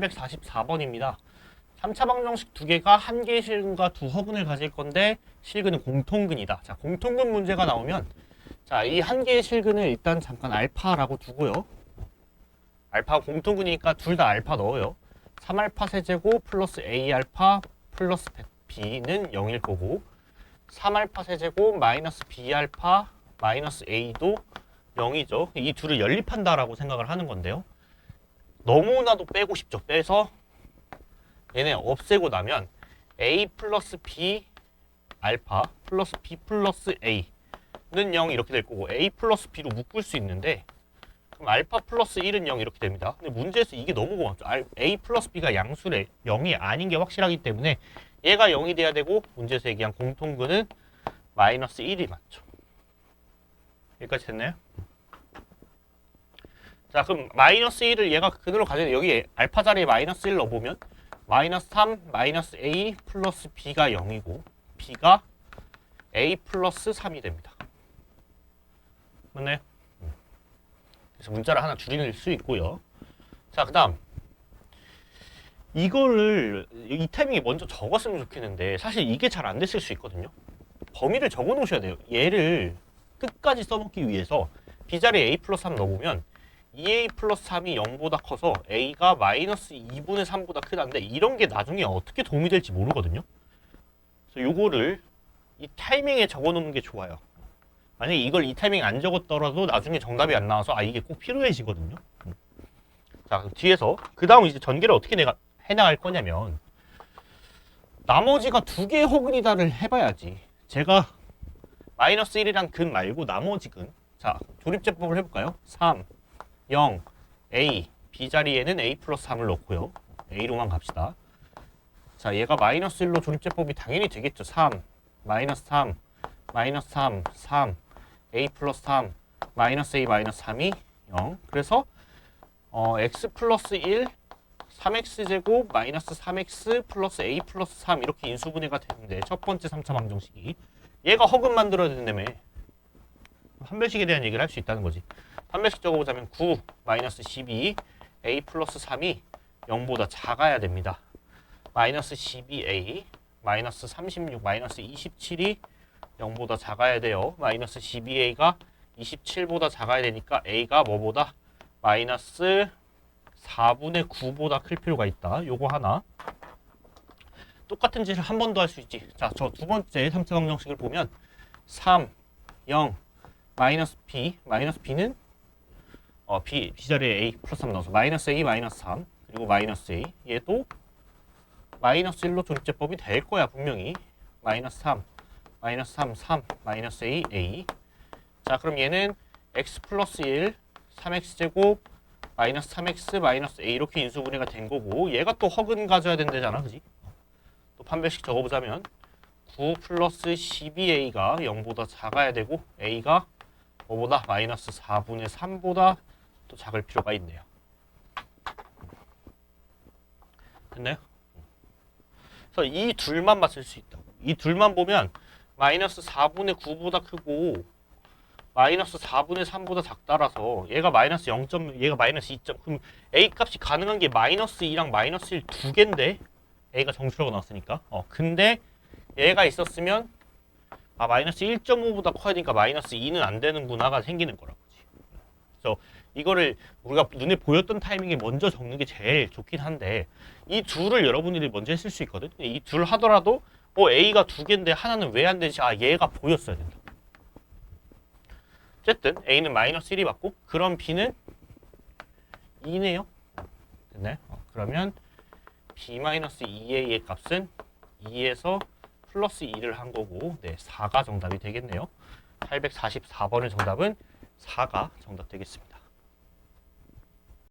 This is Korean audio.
844번입니다. 3차 방정식 두 개가 한 개의 실근과 두 허근을 가질 건데 실근은 공통근이다. 자, 공통근 문제가 나오면 자, 이 한 개의 실근을 일단 잠깐 알파라고 두고요. 알파 공통근이니까 둘 다 알파 넣어요. 3알파 세제곱 플러스 A알파 플러스 B는 0일 거고 3알파 세제곱 마이너스 B알파 마이너스 A도 0이죠. 이 둘을 연립한다라고 생각을 하는 건데요. 너무나도 빼고 싶죠. 빼서 얘네 없애고 나면 A 플러스 B 알파 플러스 B 플러스 A는 0 이렇게 될 거고 A 플러스 B로 묶을 수 있는데 그럼 알파 플러스 1은 0 이렇게 됩니다. 근데 문제에서 이게 너무 고맙죠. 알- A 플러스 B가 양수래 0이 아닌 게 확실하기 때문에 얘가 0이 돼야 되고 문제에서 얘기한 공통근은 마이너스 1이 맞죠. 여기까지 됐나요? 자 그럼 마이너스 1을 얘가 그대로 가져야 여기 알파 자리에 마이너스 1 넣어보면 마이너스 3 마이너스 A 플러스 B가 0이고 B가 A 플러스 3이 됩니다. 맞나요? 음. 그래서 문자를 하나 줄일 수 있고요. 자, 그 다음. 이거를 이 타이밍에 먼저 적었으면 좋겠는데 사실 이게 잘 안 됐을 수 있거든요. 범위를 적어 놓으셔야 돼요. 얘를 끝까지 써먹기 위해서 B자리에 A 플러스 3 넣어보면 2A 플러스 3이 0보다 커서 A가 마이너스 2분의 3보다 크다는데 이런 게 나중에 어떻게 도움이 될지 모르거든요. 그래서 요거를 이 타이밍에 적어 놓는 게 좋아요. 만약에 이걸 이 타이밍에 안 적었더라도 나중에 정답이 안 나와서 아 이게 꼭 필요해지거든요. 음. 자 뒤에서 그 다음 이제 전개를 어떻게 내가 해나갈 거냐면 나머지가 두 개의 호근이다를 해봐야지. 제가 마이너스 1이랑 근 말고 나머지 근. 자 조립제법을 해볼까요? 3, 0, A, B 자리에는 A 플러스 3을 넣고요. A로만 갑시다. 자 얘가 마이너스 1로 조립제법이 당연히 되겠죠. 3, 마이너스 3, 마이너스 3, 3, A 플러스 3, 마이너스 A 마이너스 3이 0. 그래서 어, x 플러스 1, 3x 제곱 마이너스 3x 플러스 a 플러스 3 이렇게 인수분해가 되는데 첫 번째 3차 방정식이 얘가 허근 만들어야 된다며 판별식에 대한 얘기를 할 수 있다는 거지 판별식 적어보자면 9 마이너스 12 a 플러스 3이 0보다 작아야 됩니다 마이너스 12a 마이너스 36 마이너스 27이 0보다 작아야 돼요 마이너스 12a가 27보다 작아야 되니까 a가 뭐보다 마이너스 4분의 9보다 클 필요가 있다. 요거 하나. 똑같은 짓을 한 번 더 할 수 있지. 자, 저 두 번째 3차 방정식을 보면 3, 0, 마이너스 b, 마이너스 b는 어, b, b 자리에 a 플러스 3 넣어서 마이너스 a, 마이너스 3, 그리고 마이너스 a. 얘도 마이너스 1로 조립제법이 될 거야, 분명히. 마이너스 3, 마이너스 3, 3, 마이너스 a, a. 자, 그럼 얘는 x 플러스 1, 3x 제곱 마이너스 3x 마이너스 a 이렇게 인수분해가 된 거고 얘가 또 허근 가져야 된다잖아 그지? 또 판별식 적어보자면 9 플러스 12a가 0보다 작아야 되고 a가 뭐보다 마이너스 4분의 3보다 또 작을 필요가 있네요 됐나요? 그래서 이 둘만 맞을 수 있다 이 둘만 보면 마이너스 4분의 9보다 크고 마이너스 4분의 3보다 작다라서 얘가 마이너스 0. 얘가 마이너스 2. 그럼 a 값이 가능한 게 마이너스 2랑 마이너스 1 두 개인데 a가 정수라고 나왔으니까. 어 근데 얘가 있었으면 아 마이너스 1.5보다 커야 되니까 마이너스 2는 안 되는구나가 생기는 거라고. 그래서 이거를 우리가 눈에 보였던 타이밍에 먼저 적는 게 제일 좋긴 한데 이 둘을 여러분들이 먼저 했을 수 있거든. 이 둘 하더라도 어 a가 두 개인데 하나는 왜 안 되지? 아 얘가 보였어야 된다. 어쨌든 a는 마이너스 1이 맞고 그럼 b는 2네요. 됐나요? 어, 그러면 b 마이너스 2a의 값은 2에서 플러스 2를 한 거고 네 4가 정답이 되겠네요. 844번의 정답은 4가 정답 되겠습니다.